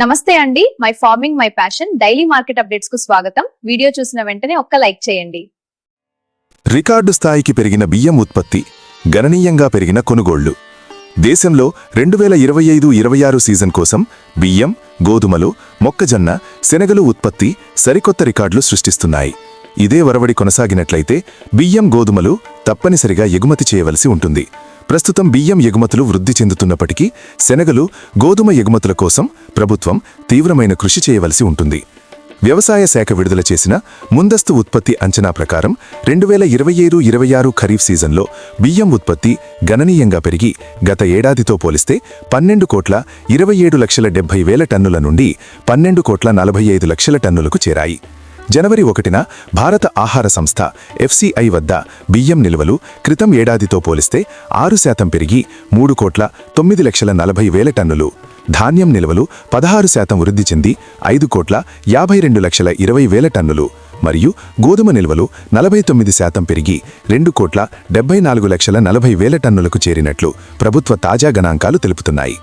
నమస్తే అండి. My farming my passion daily market అప్డేట్స్కు స్వాగతం. వీడియో చూసిన వెంటనే ఒక్క లైక్ చేయండి. రికార్డు స్థాయికి పెరిగిన బియ్యం ఉత్పత్తి గణనీయంగా పెరిగిన కొనుగోళ్ళు. దేశంలో రెండు వేల ఇరవై ఐదు ఇరవై ఆరు సీజన్ కోసం బియ్యం గోధుమలు మొక్కజొన్న శనగలు ఉత్పత్తి సరికొత్త రికార్డులు సృష్టిస్తున్నాయి. ఇదే వరవడి కొనసాగినట్లయితే బియ్యం గోధుమలు తప్పనిసరిగా ఎగుమతి చేయవలసి ఉంటుంది. ప్రస్తుతం బియ్యం ఎగుమతులు వృద్ధి చెందుతున్నప్పటికీ శనగలు గోధుమ ఎగుమతుల కోసం ప్రభుత్వం తీవ్రమైన కృషి చేయవలసి ఉంటుంది. వ్యవసాయ శాఖ విడుదల చేసిన ముందస్తు ఉత్పత్తి అంచనా ప్రకారం రెండు వేల ఇరవై ఏడు ఇరవై ఆరు ఖరీఫ్ సీజన్లో బియ్యం ఉత్పత్తి గణనీయంగా పెరిగి గత ఏడాదితో పోలిస్తే పన్నెండు కోట్ల ఇరవై ఏడు లక్షల డెబ్బై వేల టన్నుల నుండి పన్నెండు కోట్ల నలభై ఐదు లక్షల టన్నులకు చేరాయి. జనవరి ఒకటిన భారత ఆహార సంస్థ ఎఫ్సిఐ వద్ద బియ్యం నిల్వలు క్రితం ఏడాదితో పోలిస్తే ఆరు శాతం పెరిగి మూడు కోట్ల తొమ్మిది లక్షల నలభై వేల టన్నులు. ధాన్యం నిల్వలు పదహారు శాతం వృద్ధి చెంది ఐదు కోట్ల యాభై రెండు లక్షల ఇరవై వేల టన్నులు. మరియు గోధుమ నిల్వలు నలభై తొమ్మిది శాతం పెరిగి రెండు కోట్ల డెబ్బై నాలుగు లక్షల నలభై వేల టన్నులకు చేరినట్లు ప్రభుత్వ తాజా గణాంకాలు తెలుపుతున్నాయి.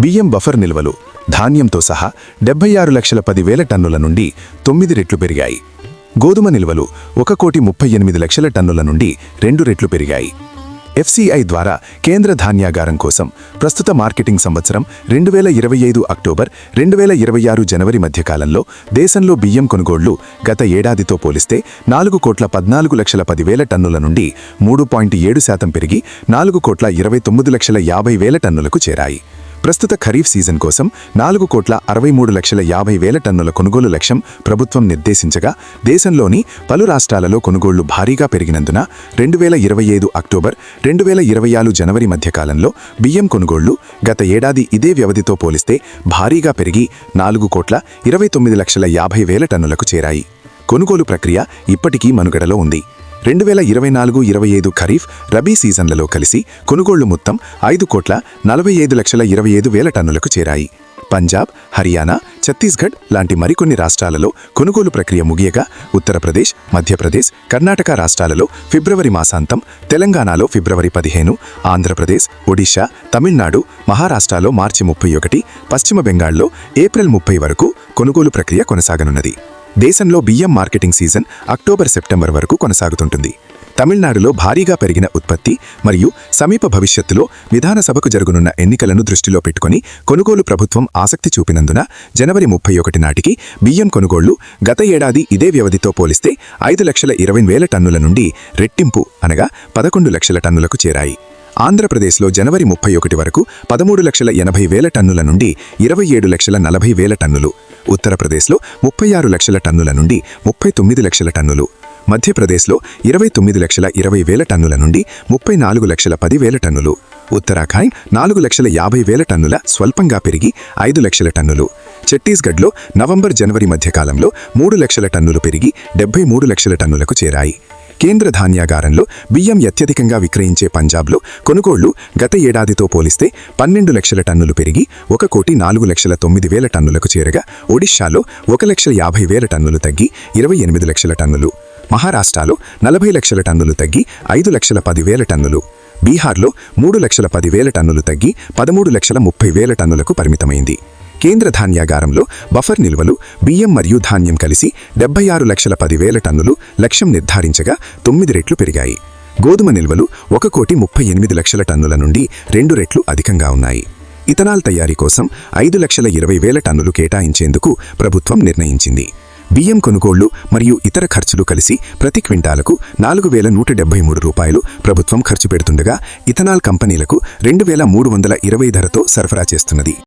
బియ్యం బఫర్ నిల్వలు ధాన్యంతో సహా డెబ్బై ఆరు లక్షల పదివేల టన్నుల నుండి తొమ్మిది రెట్లు పెరిగాయి. గోధుమ నిల్వలు ఒక కోటి ముప్పై ఎనిమిది లక్షల టన్నుల నుండి రెండు రెట్లు పెరిగాయి. ఎఫ్సిఐ ద్వారా కేంద్ర ధాన్యాగారం కోసం ప్రస్తుత మార్కెటింగ్ సంవత్సరం రెండు వేల ఇరవై ఐదు అక్టోబర్ రెండు వేల ఇరవై ఆరు జనవరి మధ్యకాలంలో దేశంలో బియ్యం కొనుగోళ్ళు గత ఏడాదితో పోలిస్తే నాలుగు కోట్ల పద్నాలుగు లక్షల పదివేల టన్నుల నుండి మూడు పాయింట్ ఏడు శాతం పెరిగి నాలుగు కోట్ల ఇరవై తొమ్మిది లక్షల యాభై వేల టన్నులకు చేరాయి. ప్రస్తుత ఖరీఫ్ సీజన్ కోసం నాలుగు కోట్ల అరవై మూడు లక్షల యాభై వేల టన్నుల కొనుగోలు లక్ష్యం ప్రభుత్వం నిర్దేశించగా దేశంలోని పలు రాష్ట్రాలలో కొనుగోళ్ళు భారీగా పెరిగినందున రెండు వేల ఇరవై ఐదు అక్టోబర్ రెండు వేల ఇరవై ఆరు జనవరి మధ్యకాలంలో బియ్యం కొనుగోళ్ళు గత ఏడాది ఇదే వ్యవధితో పోలిస్తే భారీగా పెరిగి నాలుగు కోట్ల ఇరవై తొమ్మిది లక్షల యాభై వేల టన్నులకు చేరాయి. కొనుగోలు ప్రక్రియ ఇప్పటికీ మనుగడలో ఉంది. రెండు వేల ఇరవై నాలుగు ఇరవై ఐదు ఖరీఫ్ రబీ సీజన్లలో కలిసి కొనుగోళ్ళు మొత్తం ఐదు కోట్ల నలభై ఐదు లక్షల ఇరవై ఐదు వేల టన్నులకు చేరాయి. పంజాబ్ హర్యానా ఛత్తీస్గఢ్ లాంటి మరికొన్ని రాష్ట్రాలలో కొనుగోలు ప్రక్రియ ముగియగా ఉత్తరప్రదేశ్ మధ్యప్రదేశ్ కర్ణాటక రాష్ట్రాలలో ఫిబ్రవరి మాసాంతం తెలంగాణలో ఫిబ్రవరి పదిహేను ఆంధ్రప్రదేశ్ ఒడిశా తమిళనాడు మహారాష్ట్రలో మార్చి ముప్పై ఒకటి పశ్చిమ బెంగాల్లో ఏప్రిల్ ముప్పై వరకు కొనుగోలు ప్రక్రియ కొనసాగనున్నది. దేశంలో బియ్యం మార్కెటింగ్ సీజన్ అక్టోబర్ సెప్టెంబర్ వరకు కొనసాగుతుంటుంది. తమిళనాడులో భారీగా పెరిగిన ఉత్పత్తి మరియు సమీప భవిష్యత్తులో విధానసభకు జరుగునున్న ఎన్నికలను దృష్టిలో పెట్టుకుని కొనుగోలు ప్రభుత్వం ఆసక్తి చూపినందున జనవరి ముప్పై ఒకటి నాటికి బియ్యం కొనుగోళ్ళు గత ఏడాది ఇదే వ్యవధితో పోలిస్తే ఐదు లక్షల ఇరవై వేల టన్నుల నుండి రెట్టింపు అనగా పదకొండు లక్షల టన్నులకు చేరాయి. ఆంధ్రప్రదేశ్లో జనవరి ముప్పై ఒకటి వరకు పదమూడు లక్షల ఎనభై వేల టన్నుల నుండి ఇరవై ఏడు లక్షల నలభై వేల టన్నులు. ఉత్తరప్రదేశ్లో ముప్పై ఆరు లక్షల టన్నుల నుండి ముప్పై తొమ్మిది లక్షల టన్నులు. మధ్యప్రదేశ్లో ఇరవై తొమ్మిది లక్షల ఇరవై వేల టన్నుల నుండి ముప్పై నాలుగు లక్షల పది వేల టన్నులు. ఉత్తరాఖండ్ నాలుగు లక్షల యాభై వేల టన్నుల స్వల్పంగా పెరిగి ఐదు లక్షల టన్నులు. ఛత్తీస్గఢ్లో నవంబర్ జనవరి మధ్యకాలంలో మూడు లక్షల టన్నులు పెరిగి డెబ్బై మూడు లక్షల టన్నులకు చేరాయి. కేంద్ర ధాన్యాగారంలో బియ్యం అత్యధికంగా విక్రయించే పంజాబ్లో కొనుగోళ్ళు గత ఏడాదితో పోలిస్తే పన్నెండు లక్షల టన్నులు పెరిగి ఒక కోటి నాలుగు లక్షల తొమ్మిది వేల టన్నులకు చేరగా ఒడిశాలో ఒక లక్షల యాభై వేల టన్నులు తగ్గి ఇరవై ఎనిమిది లక్షల టన్నులు. మహారాష్ట్రలో నలభై లక్షల టన్నులు తగ్గి ఐదు లక్షల పదివేల టన్నులు. బీహార్లో మూడు లక్షల పదివేల టన్నులు తగ్గి పదమూడు లక్షల ముప్పై వేల టన్నులకు పరిమితమైంది. కేంద్ర ధాన్యాగారంలో బఫర్ నిల్వలు బియ్యం మరియు ధాన్యం కలిసి డెబ్బై ఆరు లక్షల పదివేల టన్నులు లక్ష్యం నిర్ధారించగా తొమ్మిది రెట్లు పెరిగాయి. గోధుమ నిల్వలు ఒక కోటి ముప్పై ఎనిమిది లక్షల టన్నుల నుండి రెండు రెట్లు అధికంగా ఉన్నాయి. ఇథనాల్ తయారీ కోసం ఐదు లక్షల ఇరవై వేల టన్నులు కేటాయించేందుకు ప్రభుత్వం నిర్ణయించింది. బియ్యం కొనుగోళ్ళు మరియు ఇతర ఖర్చులు కలిసి ప్రతి క్వింటాలకు నాలుగు వేల నూట డెబ్బై మూడు రూపాయలు ప్రభుత్వం ఖర్చు పెడుతుండగా ఇథనాల్ కంపెనీలకు రెండు వేల మూడు వందల ఇరవై ధరతో సరఫరా చేస్తున్నది.